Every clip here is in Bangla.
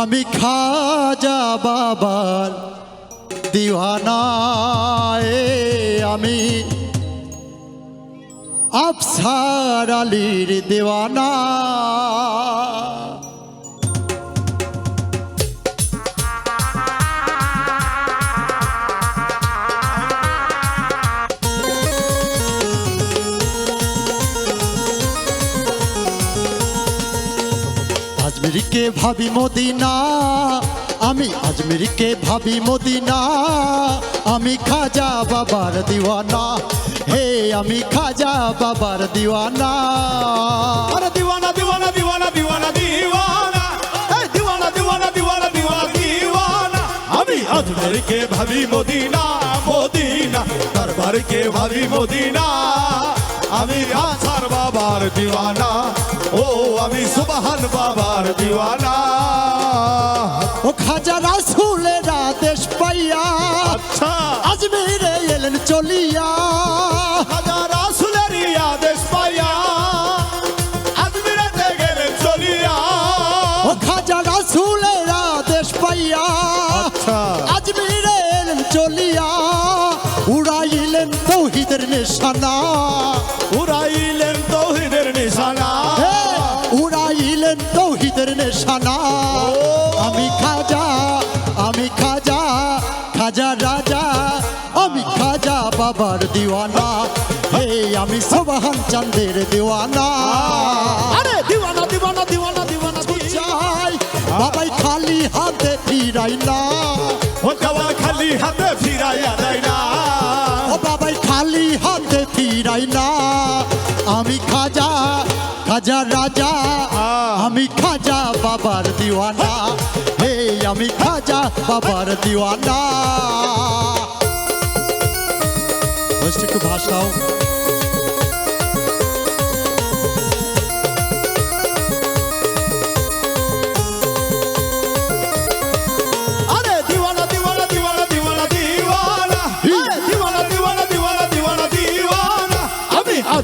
আমি খাজা বাবার দিওয়ানায় আমি আফসার আলীর দেওয়ানা। আজমিরকে ভাবি মদিনা, আমি আজমিরকে ভাবি মদিনা, আমি খাজা বাবার দিওয়ানা, হে আমি খাজা বাবার দিওয়ানা। দিওয়ানা দিওয়ানা দিওয়ানা দিওয়ানা দিওয়ানা। দিওয়ানা দিওয়ানা দিওয়ানা দিওয়ানা দিওয়ানা। আমি আজমেরকে ভাবি মদিনা মদিনা। দরবারকে ভাবি মদিনা। আমি আছার বাবার দিওয়ানা। আমি সুবহান বাবার দিওয়ানা। ও খাজা রাসুলের আদেশ পাইয়া আচ্ছা। আজমিরে এলেন চলিয়া। হাজার রাসুলেরই আদেশ পাইয়া আজমিরাতে গেলেন চলিয়া। ও খাজা রাসুলের আদেশ পাইয়া আচ্ছা। আজমিরে এলেন চলিয়া। উড়াইলেন তৌহিদের নিশানা। উড়াইলেন নিশানা আমি খাজা আমি খাজা খাজা রাজা আমি খাজা বাবার দিওয়ানা। হে আমি সোবাহান চাঁদের দিওয়ানা। আরে দিওয়ানা দিওয়ানা দিওয়ানা দিওয়ানা চাই বাবাই খালি হাতে ফিরাই না ও যাওয়া খালি হাতে ফিরাইয়া দেয় না। ও বাবাই খালি হাতে ফিরাই না আমি খাজা খাজা রাজা আমি খাজা বাবার দিওয়ানা হে আমি খাজা বাবার দিওয়ানা বসে একটু ভাষাও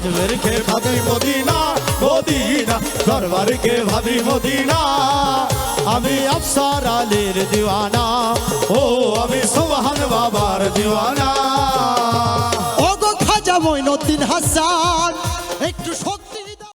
আজমের কে ভাবি মদিনা মদিনা দরবার কে ভাবি মদিনা। আমি আফসার আলীর দিওয়ানা, ও আমি সোহান বাবার দিওয়ানা। ও গো খাজা মইনুদ্দিন হাসান